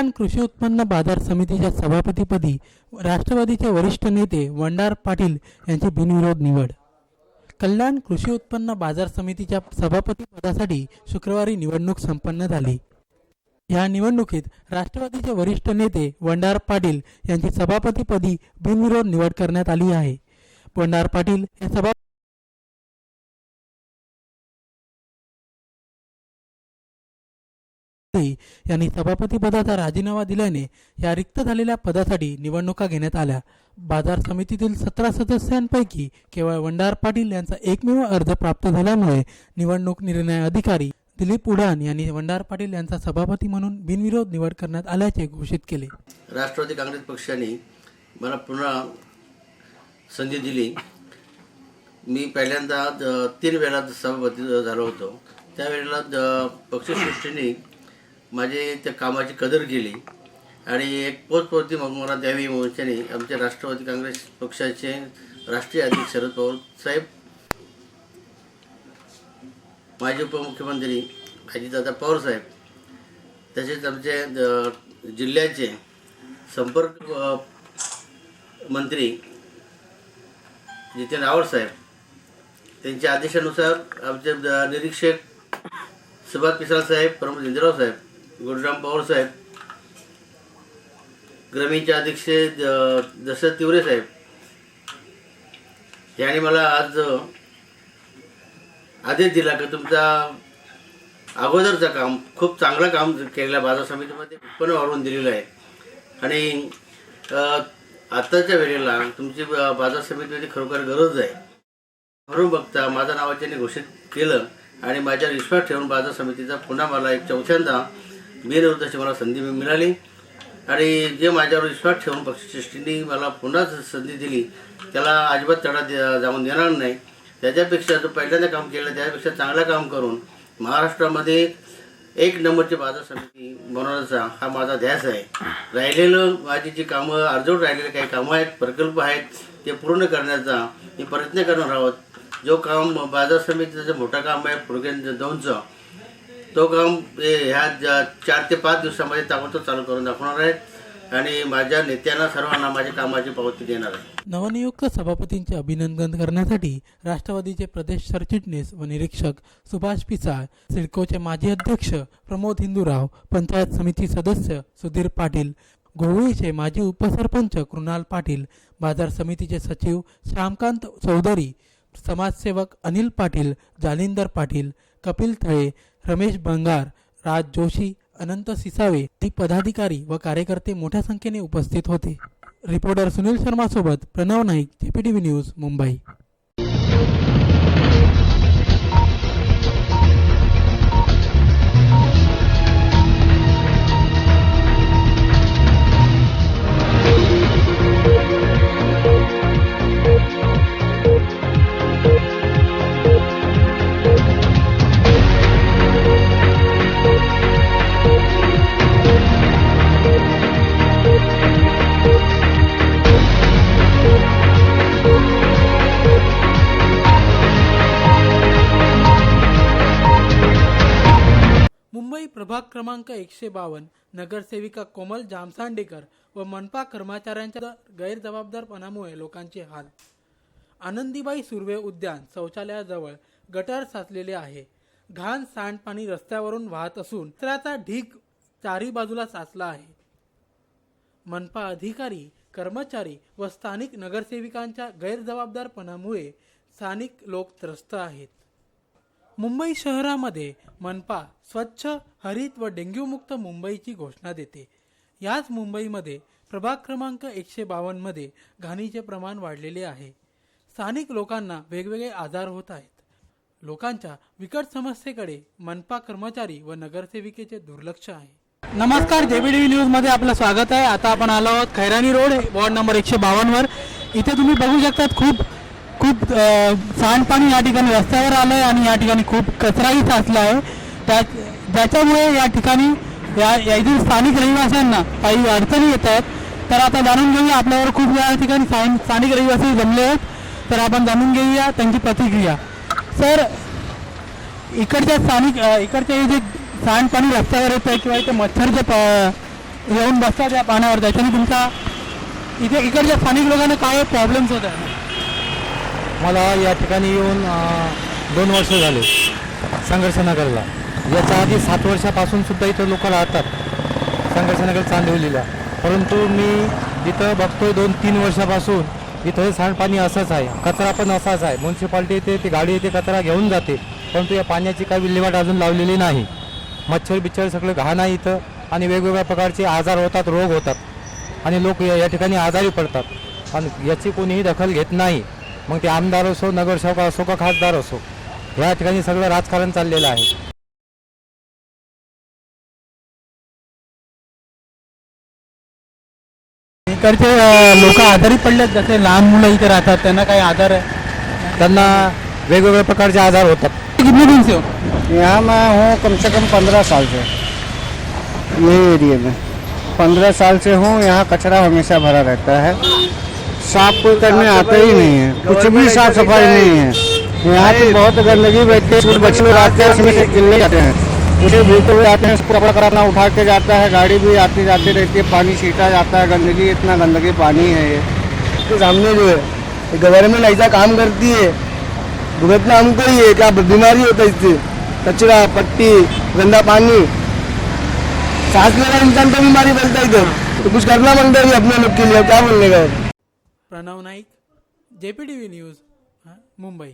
कल्याण कृषी उत्पन्न बाजार समितीच्या सभापतीपदी राष्ट्रवादीचे वरिष्ठ नेते वंडार पाटील यांची बिनविरोध निवड. कल्याण कृषी उत्पन्न बाजार समितीच्या सभापतीपदासाठी शुक्रवारी निवडणूक संपन्न झाली. या निवडणुकीत राष्ट्रवादीचे वरिष्ठ नेते वंडार पाटील यांची सभापतीपदी बिनविरोध निवड करण्यात आली आहे. वंडार पाटील हे सभा यांनी सभापती पदाचा राजीनामा दिल्याने या रिक्त झालेल्या पदासाठी निवडणुका घेण्यात आल्या. बाजार समितीतील सतरा सदस्यांपैकी केवळ वंडार पाटील यांचा एकमेव अर्ज प्राप्त झाल्यामुळे निवडणूक निर्णय अधिकारी दिलीप उडान यांनी वंडार पाटील यांचा सभापती म्हणून बिनविरोध निवड करण्यात आल्याचे घोषित केले. राष्ट्रवादी काँग्रेस पक्षाने मला पुन्हा संधी दिली. मी पहिल्यांदा तीन वेळा सभापती झालो होतो. त्यावेळेला पक्षश्रेष्ठींनी माझे त्या कामाची कदर केली. आणि एक पोचपावती मग मला द्यावी म्हणून त्यांनी आमच्या राष्ट्रवादी काँग्रेस पक्षाचे राष्ट्रीय अध्यक्ष शरद पवार साहेब माजी उपमुख्यमंत्री अजितदादा पवार साहेब तसेच आमचे जिल्ह्याचे संपर्क मंत्री जितेंद्र आवडसाहेब साहेब त्यांच्या आदेशानुसार आमचे निरीक्षक सुभाष पिसाळ साहेब प्रमोद इंदिराव साहेब गुरुराम पवार साहेब ग्रामीणचे अध्यक्ष दशरथ तिवरे साहेब यांनी मला आज आदेश दिला की तुमचा अगोदरचं काम खूप चांगलं काम केलेलं बाजार समितीमध्ये उत्पन्न वाढवून दिलेलं आहे. आणि आत्ताच्या वेळेला तुमची बाजार समितीमध्ये खरोखर गरज आहे. म्हणून बघता माझं नावाच्याने घोषित केलं आणि माझ्यावर विश्वास ठेवून बाजार समितीचा पुन्हा मला एक चौथ्यांदा बिनविरुद्ध मला संधी मिळाली आणि जे माझ्यावर विश्वास ठेवून पक्षश्रेष्ठींनी मला पुन्हा संधी दिली त्याला अजिबात तडा दे- जाऊन देणार नाही. त्याच्यापेक्षा जो पहिल्यांदा काम केलं त्यापेक्षा चांगलं काम करून महाराष्ट्रामध्ये एक नंबरची बाजार समिती बनवण्याचा हा माझा ध्यास आहे. राहिलेलं माझी जी कामं अर्जवट राहिलेले काही कामं आहेत प्रकल्प आहेत ते पूर्ण करण्याचा मी प्रयत्न करणार आहोत. जो काम बाजार समितीचं जे मोठं काम आहे प्रोग्रेन दोनचं तो काम ह्या ज्या चार ते पाच दिवसामध्ये ताबडतोब चालू करून दाखवणार आहे. आणि माझ्या नेत्यांना सर्वांना माझ्या कामाची पावती देणार आहे. नवनियुक्त सभापतींचे अभिनंदन करण्यासाठी राष्ट्रवादीचे प्रदेश सरचिटणीस व निरीक्षक सुभाष पिसाळ सिडकोचे माजी अध्यक्ष प्रमोद हिंदूराव पंचायत समिती सदस्य सुधीर पाटील गोवळीचे माजी उपसरपंच कृणाल पाटील बाजार समितीचे सचिव श्यामकांत चौधरी समाजसेवक अनिल पाटील जालिंदर पाटील कपिल थळे रमेश बंगार राज जोशी अनंत सिसावे ती पदाधिकारी व कार्यकर्ते मोठ्या संख्येने उपस्थित होते. रिपोर्टर सुनील शर्मा सोबत प्रणव नाईक जेपीटीव्ही न्यूज मुंबई. मुंबई प्रभाग क्रमांक एकशे बावन्न नगरसेविका कोमल जामसांडेकर व मनपा कर्मचाऱ्यांच्या गैरजबाबदारपणामुळे लोकांचे हाल. आनंदीबाई सुर्वे उद्यान शौचालयाजवळ गटर साचलेले आहे. घाण सांडपाणी रस्त्यावरून वाहत असून कचऱ्याचा ढीग चारी बाजूला साचला आहे. मनपा अधिकारी कर्मचारी व स्थानिक नगरसेविकांच्या गैरजबाबदारपणामुळे स्थानिक लोक त्रस्त आहेत. मुंबई शहरामध्ये मनपा स्वच्छ हरित व डेंग्यूमुक्त मुंबईची घोषणा देते. याच मुंबईमध्ये प्रभाग क्रमांक एकशे बावन्नमध्ये घाणीचे प्रमाण वाढलेले आहे. स्थानिक लोकांना वेगवेगळे आजार होत आहेत. लोकांच्या विकट समस्येकडे मनपा कर्मचारी व नगरसेविकेचे दुर्लक्ष आहे. नमस्कार जेबीडीव्ही न्यूजमध्ये आपलं स्वागत आहे. आता आपण आलो आहोत खैरानी रोड वॉर्ड नंबर एकशे बावन्नवर इथे तुम्ही बघू शकतात खूप सांडपाणी या ठिकाणी रस्त्यावर आलं आहे आणि या ठिकाणी खूप कचराही साचला आहे. त्या ज्याच्यामुळे या ठिकाणी या येथील स्थानिक रहिवाशांना काही अडचणी येत आहेत तर आता जाणून घेऊया आपल्यावर खूप या ठिकाणी स्थानिक रहिवासी जमले आहेत. तर आपण जाणून घेऊया त्यांची प्रतिक्रिया. सर इकडच्या स्थानिक इकडच्या इकडचे हे जे सांडपाणी रस्त्यावर येतं किंवा इथे मच्छर जे प- येऊन बसतात या पाण्यावर त्याच्याने तुमचा इथे इकडच्या स्थानिक लोकांना काय प्रॉब्लेम्स होत आहे मला या ठिकाणी येऊन दोन वर्ष झाले संघर्षनगरला. याच्या आधी सात वर्षापासून सुद्धा इथं लोक राहतात संघर्षनगर चांदिवलीला. परंतु मी इथं बघतोय दोन तीन वर्षापासून इथं हे सांडपाणी असंच आहे कचरा पण असाच आहे. म्युन्सिपाल्टी येते ती गाडी येते कचरा घेऊन जाते. परंतु या पाण्याची काही विल्हेवाट अजून लावलेली नाही. मच्छर बिच्छर सगळं घाण आहे इथं आणि वेगवेगळ्या प्रकारचे आजार होतात रोग होतात. आणि लोक या ठिकाणी आजारी पडतात. आणि याची कोणीही दखल घेत नाही. मग ते आमदार असो नगरसेवक असो का खासदार असो या ठिकाणी सगळं राजकारण चाललेलं आहे. इकडचे लोक आजारी पडलेत जसे लहान मुलं इथे राहतात त्यांना काही आजार आहे? त्यांना वेगवेगळ्या प्रकारचे आजार होतात. कितने दिन से हो? यहाँ मैं हूँ कम से कम पंद्रह साल से यही एरिया में पंद्रह साल से हूँ यहाँ कचरा हमेशा भरा रहता है. साफ़ कोई करने आता ही नहीं है। कुछ भी साफ़ सफ़ाई नहीं है। यहाँ पे बहुत गंदगी बैठती है। बच्चे लोग आते हैं उसमें से गिरने जाते हैं। उसे भूलते हुए आते हैं उसको कपड़ा कराना उठा के जाता है। गाड़ी भी आती जाती रहती है पानी छीटा जाता है। गंदगी इतना गंदगी पानी है ये। के सामने जो है गवर्नमेंट ऐसा काम करती है। भुगतना हमको ही है। क्या बीमारी होता है इससे? कचरा पट्टी गंदा पानी। सांस लेना इंसान को बीमारी फैलता है इधर। तो कुछ करना बनता है अपने लोग के लिए। क्या बोलने का Pranav Naik J P T V news Mumbai.